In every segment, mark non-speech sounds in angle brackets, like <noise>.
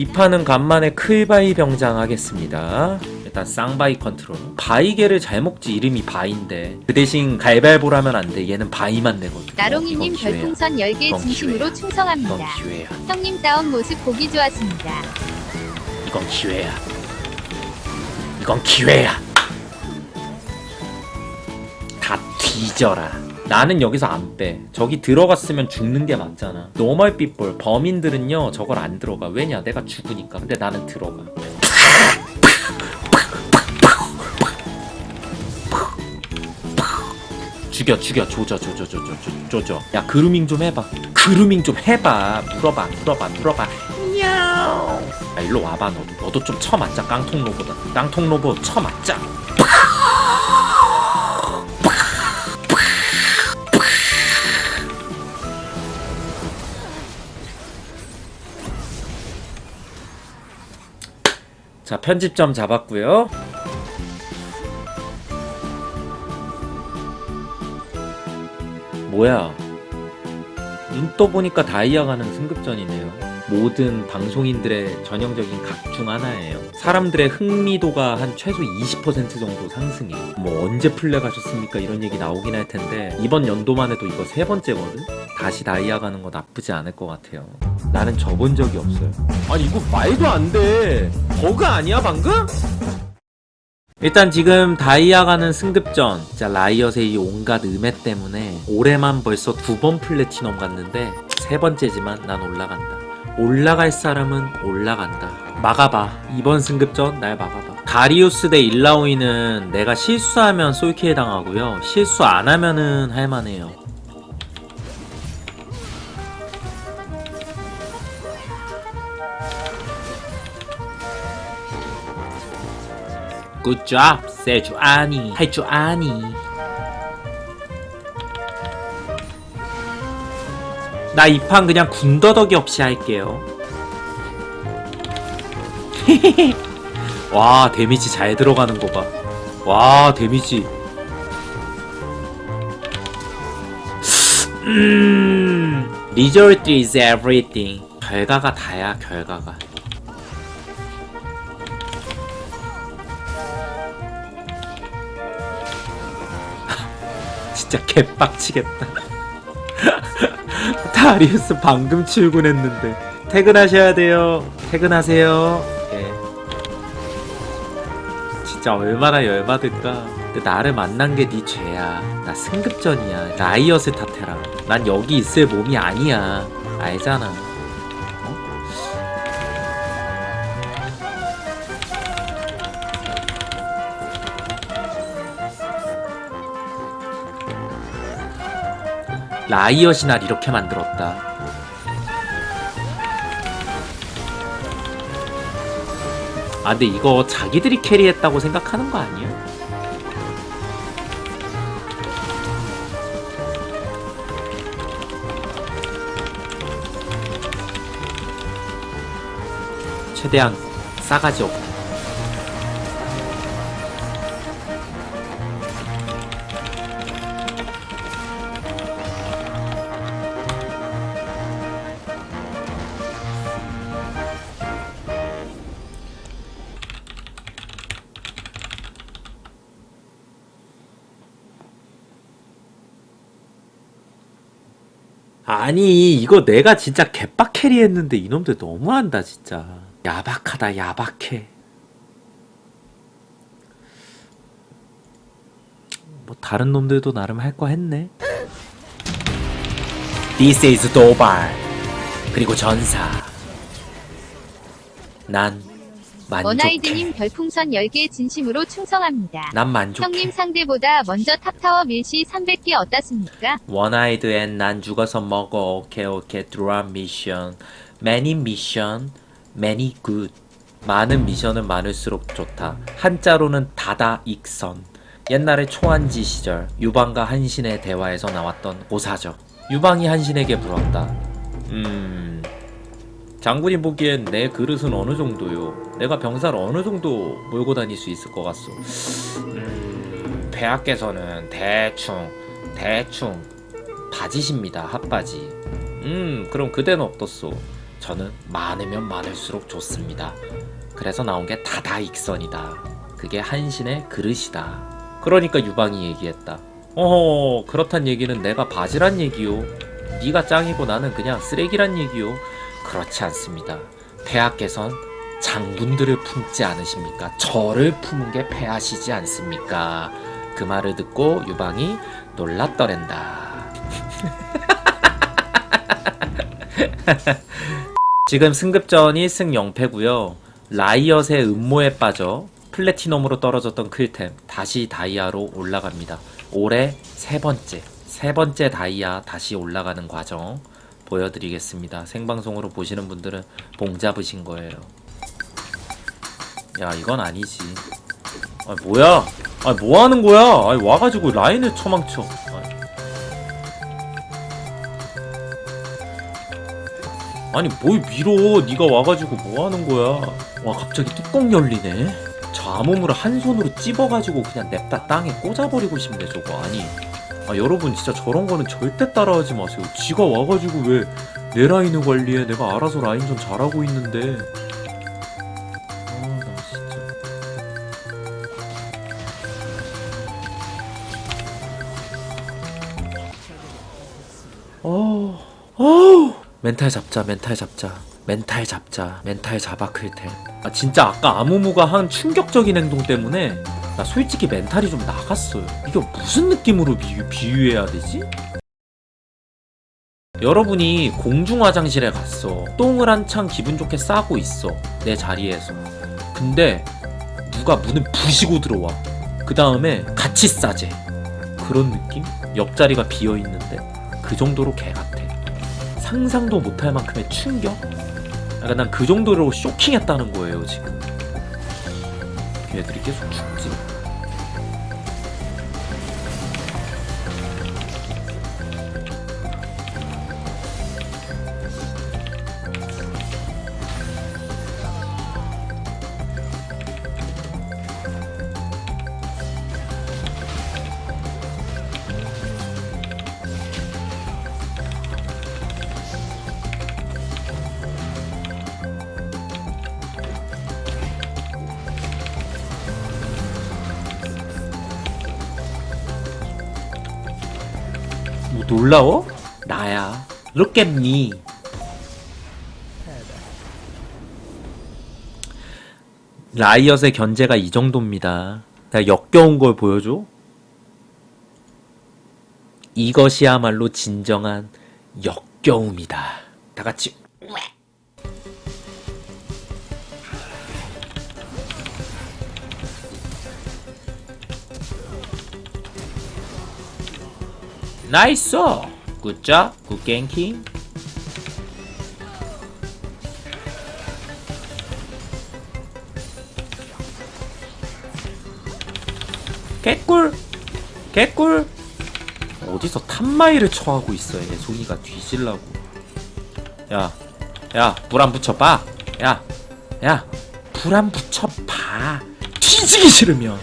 이 판은 간만에 클바이 병장 하겠습니다. 일단 쌍바이 컨트롤. 바이게를 잘 먹지 이름이 바인데 그 대신 갈발보라면 안 돼. 얘는 바이만 내거든. 나롱이님 이건 기회야. 별풍선 10개 이건 진심으로 기회야. 충성합니다. 이건 기회야. 형님 다운 모습 보기 좋았습니다. 이건 기회야. 이건 기회야. 다 뒤져라. 나는 여기서 안 빼. 저기 들어갔으면 죽는 게 맞잖아. 노멀 삐볼 범인들은요 저걸 안 들어가. 왜냐? 내가 죽으니까. 근데 나는 들어가. 죽여 죽여 조져 조져 조져 조져 조져 야 그루밍 좀 해봐 그루밍 좀 해봐 물어봐 물어봐 물어봐 야 일로 와봐 너도 너도 좀 쳐맞자 깡통 로보다 깡통 로보 쳐맞자 자 편집점 잡았고요 뭐야 눈 떠보니까 다이아 가는 승급전이네요. 모든 방송인들의 전형적인 각 중 하나예요. 사람들의 흥미도가 한 최소 20% 정도 상승해. 뭐 언제 플레 가셨습니까? 이런 얘기 나오긴 할 텐데 이번 연도만 해도 이거 세 번째거든. 다시 다이아 가는 거 나쁘지 않을 것 같아요. 나는 접은 적이 없어요. 아니 이거 말도 안 돼. 버그 아니야 방금? 일단 지금 다이아 가는 승급전 진짜 라이엇의 이 온갖 음해 때문에 올해만 벌써 두 번 플래티넘 갔는데 세 번째지만 난 올라간다 올라갈 사람은 올라간다. 막아봐. 이번 승급전 날 막아봐. 가리우스 대 일라오이는 내가 실수하면 솔킬 당하고요. 실수 안 하면은 할만해요. 굿잡 세주 아니. 할 줄 아니 나 이 판 그냥 군더더기 없이 할게요. <laughs> 와 데미지 잘 들어가는 거 봐 와 데미지. <sniffs> 음 result is everything. 결과가 다야 결과가. <laughs> 진짜 개빡치겠다. <laughs> <laughs> 다리우스 방금 출근했는데 퇴근하셔야 돼요. 퇴근하세요. 예. 진짜 얼마나 열받을까. 근데 나를 만난 게 네 죄야. 나 승급전이야. 라이엇을 탓해라. 난 여기 있을 몸이 아니야. 알잖아. 라이엇이 날 이렇게 만들었다. 아, 근데 이거 자기들이 캐리했다고 생각하는 거 아니야? 최대한 싸가지 없게. 아니 이거 내가 진짜 개빡 캐리했는데 이놈들 너무한다 진짜. 야박하다 야박해. 뭐 다른 놈들도 나름 할 거 했네. This is 도발 그리고 전사. 난 원아이드님 만족해 별풍선 10개 진심으로 충성합니다. 난 만족해. 형님 상대보다 먼저 탑타워 밀시 300개 어떻습니까? 원아이드 앤난 죽어서 먹어. 오케이 오케이. 드랍 미션 매니 미션 굿 많은 미션은 많을수록 좋다. 한자로는 다다 익선. 옛날에 초안지 시절 유방과 한신의 대화에서 나왔던 오사죠 유방이 한신에게 물었다. 음 장군이 보기엔 내 그릇은 어느 정도요 내가 병사를 어느 정도 몰고 다닐 수 있을 것 같소 음 폐하께서는 대충 대충 바지십니다 핫바지 음 그럼 그대는 어떻소 저는 많으면 많을수록 좋습니다. 그래서 나온 게 다다익선이다. 그게 한신의 그릇이다. 그러니까 유방이 얘기했다. 어허 그렇단 얘기는 내가 바지란 얘기요. 네가 짱이고 나는 그냥 쓰레기란 얘기요. 그렇지 않습니다. 폐하께선 장군들을 품지 않으십니까? 저를 품은 게 폐하시지 않습니까? 그 말을 듣고 유방이 놀랐더랜다. <laughs> 지금 승급전이 승 0패고요. 라이엇의 음모에 빠져 플래티넘으로 떨어졌던 클템 다시 다이아로 올라갑니다. 올해 세 번째, 세 번째 다이아 다시 올라가는 과정 보여드리겠습니다. 생방송으로 보시는 분들은 봉 잡으신 거예요. 야 이건 아니지. 아 뭐야? 아 뭐 하는 거야? 아 와가지고 라인을. 아이. 아니 뭘 밀어 네가 와가지고 뭐 하는 거야 와 갑자기 뚜껑 열리네 저 암호물을 한 손으로 찝어가지고 그냥 냅다 땅에 꽂아버리고 싶네 저거 아니 아 여러분 진짜 저런 거는 절대 따라하지 마세요. 지가 와가지고 왜 내 라인을 관리해? 내가 알아서 라인전 잘하고 있는데. 아나 진짜. 어, 어. 멘탈 잡자, 멘탈 잡자, 멘탈 잡자, 멘탈 잡아 클템. 아 진짜 아까 아무무가 한 충격적인 행동 때문에 나 솔직히 멘탈이 좀 나갔어요. 이게 무슨 느낌으로 비유, 비유해야 되지? 여러분이 공중 화장실에 갔어. 똥을 한창 기분 좋게 싸고 있어. 내 자리에서. 근데 누가 문을 부시고 들어와. 그 다음에 같이 싸재. 그런 느낌? 옆자리가 비어 있는데 그 정도로 개 같아. 상상도 못할 만큼의 충격? 약간 난 그 정도로 쇼킹했다는 거예요 지금. 얘들이 계속 죽지. 뭐 놀라워? 나야. Look at me. 라이엇의 견제가 이 정도입니다. 내가 역겨운 걸 보여줘? 이것이야말로 진정한 역겨움이다. 다 같이 나이스! 굿잡, 굿갱킹. 개꿀! 개꿀! 어디서 탑마이를 처하고 있어, 얘. 송이가 뒤질라고. 야, 야, 불 안 붙여봐! 야, 야, 불 안 붙여봐! 뒤지기 싫으면!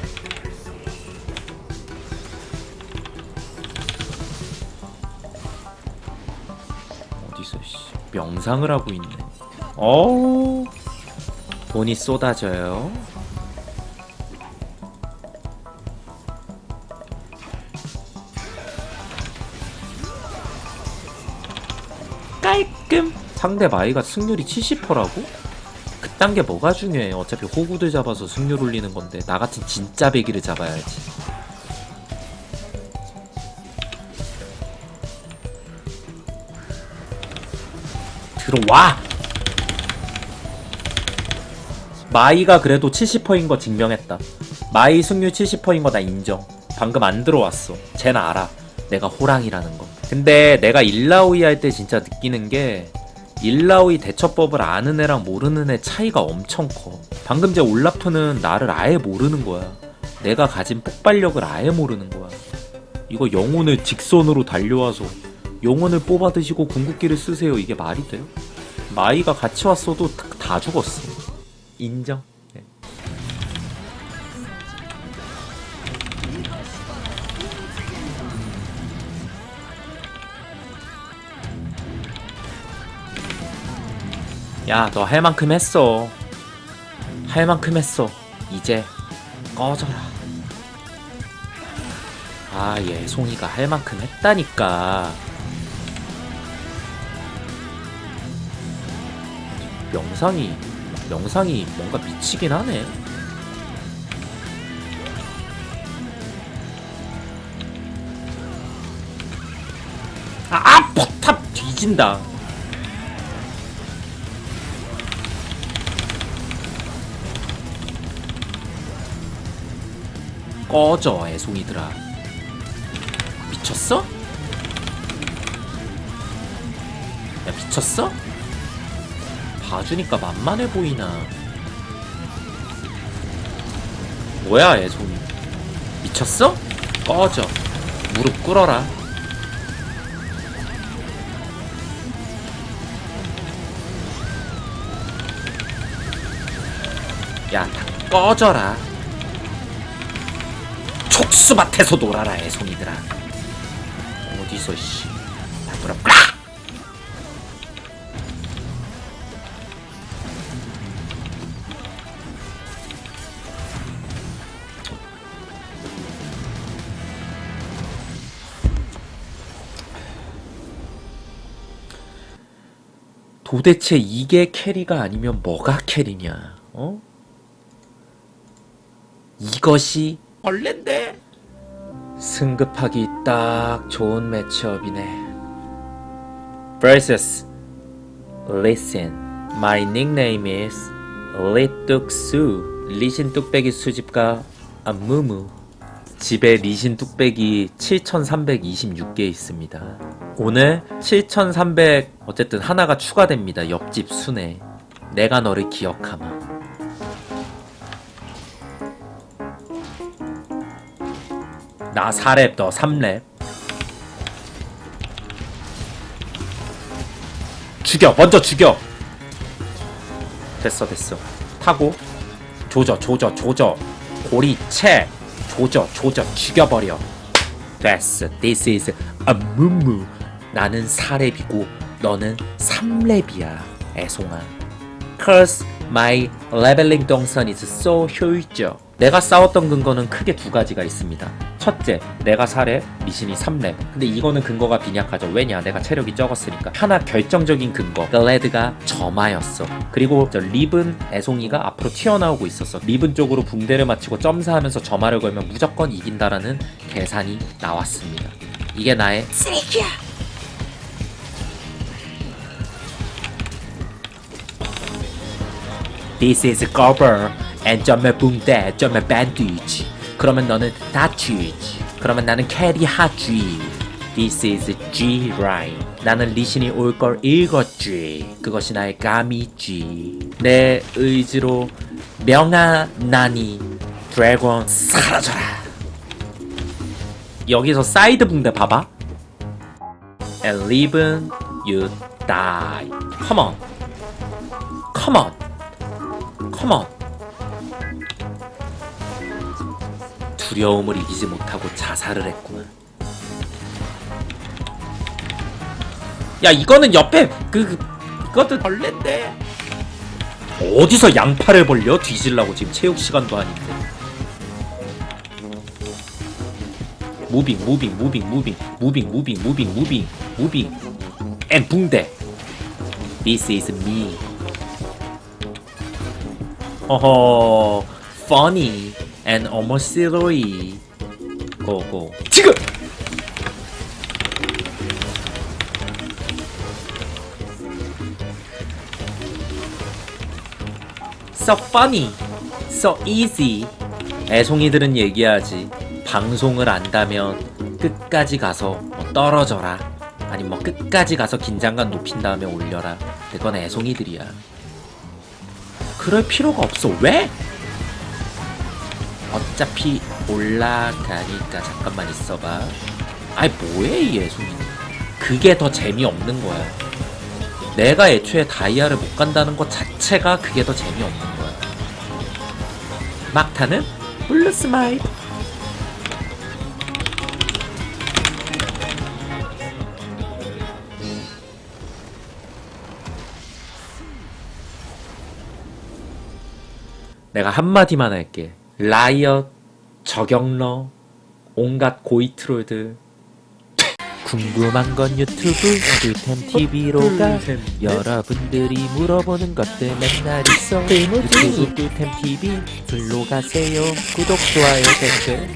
어디서 씨 명상을 하고 있네. 어우 돈이 쏟아져요. 깔끔. 상대 마이가 승률이 70%라고? 그딴 게 뭐가 중요해? 어차피 호구들 잡아서 승률 올리는 건데 나 같은 진짜 배기를 잡아야지. 들어와! 마이가 그래도 70%인 거 증명했다. 마이 승률 70%인 거 나 인정. 방금 안 들어왔어. 쟤는 알아. 내가 호랑이라는 거. 근데 내가 일라오이 할 때 진짜 느끼는 게 일라오이 대처법을 아는 애랑 모르는 애 차이가 엄청 커. 방금 제 올라프는 나를 아예 모르는 거야. 내가 가진 폭발력을 아예 모르는 거야. 이거 영혼을 직선으로 달려와서 영혼을 뽑아 드시고 궁극기를 쓰세요. 이게 말이 돼요? 마이가 같이 왔어도 다- 다 죽었어. 인정. 네. 야, 너 할 만큼 했어. 할 만큼 했어. 이제 꺼져라. 아, 얘 송이가 할 만큼 했다니까. 영상이 영상이 뭔가 미치긴 하네. 아, 아 포탑 뒤진다. 꺼져 애송이들아 미쳤어? 야 미쳤어? 봐주니까 만만해 보이나. 뭐야 애송이. 미쳤어? 꺼져. 무릎 꿇어라. 야 다 꺼져라. 촉수밭에서 놀아라 애송이들아. 어디서 씨. 나보라 도대체 이게 캐리가 아니면 뭐가 캐리냐? 어? 이것이 벌레인데? 승급하기 딱 좋은 매치업이네. Versus listen. My nickname is 리뚝수 리신 뚝배기 수집가 안무무. 집에 리신 뚝배기 7326개 있습니다 오늘 7300 어쨌든 하나가 추가됩니다. 옆집 순에 내가 너를 기억하마. 나 4랩 너 3랩. 죽여 먼저 죽여. 됐어 됐어. 타고. 조져 조져 조져. 고리 채. 조져 조져. 죽여버려. 됐어. This is a 무무 나는 4랩이고 너는 3랩이야 애송아 Cause my leveling 동선 is so 효율적 내가 싸웠던 근거는 크게 두 가지가 있습니다. 첫째, 내가 4렙, 미신이 3렙. 근데 이거는 근거가 빈약하죠. 왜냐? 내가 체력이 적었으니까. 하나 결정적인 근거. 글래드가 점화였어. 그리고 저 리븐 애송이가 앞으로 튀어나오고 있었어. 리븐 쪽으로 붕대를 맞추고 점사하면서 점화를 걸면 무조건 이긴다라는 계산이 나왔습니다. 이게 나의 쓰레기야. This is gobber and 점의 붕대, 점의 밴드지. 그러면 너는 다치지. 그러면 나는 캐리하지. This is G line. 나는 리신이 올 걸 읽었지. 그것이 나의 감이지. 내 의지로 명하나니 드래곤 사라져라. 여기서 사이드 붕대 봐봐. And live you die. Come on. Come on. On. 두려움을 이기지 못하고 자살을 했구나. 야 이거는 옆에 그, 그 이것도 벌레인데 어디서 양팔을 벌려 뒤질라고 지금 체육 시간도 아닌데. 무빙 무빙 무빙 무빙 무빙 무빙 무빙 무빙 무빙 앤 붕대. This is me. 어허, funny and 어머시로이. 고고. 지금. So funny, so easy. 애송이들은 얘기하지. 방송을 안다면 끝까지 가서 뭐 떨어져라. 아니 뭐 끝까지 가서 긴장감 높인 다음에 올려라. 그건 애송이들이야. 그럴 필요가 없어. 왜? 어차피 올라가니까 잠깐만 있어봐. 아이 뭐해 이 애송이. 그게 더 재미없는 거야. 내가 애초에 다이아를 못 간다는 것 자체가 그게 더 재미없는 거야. 막타는 블루 스마일. 내가 한마디만 할게. 라이엇, 저격러, 온갖 고이 트롤들. 궁금한 건 유튜브 꿀템 TV로 가. 여러분들이 물어보는 것들 맨날 있어 유튜브 꿀템 TV 글로 가세요 구독 좋아요 댓글